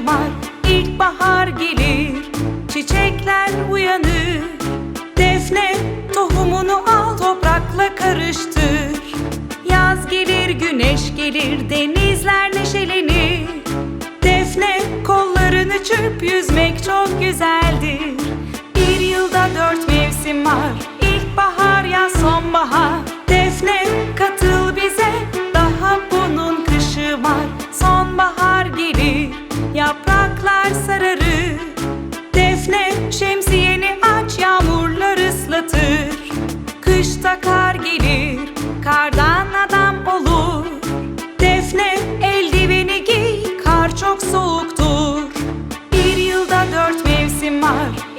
başı var ilkbahar gelir Çiçekler uyanır. Defne tohumunu al toprakla karıştır. Yaz gelir güneş gelir denizler neşelenir. Defne kollarını çırp yüzmek çok güzel. mimar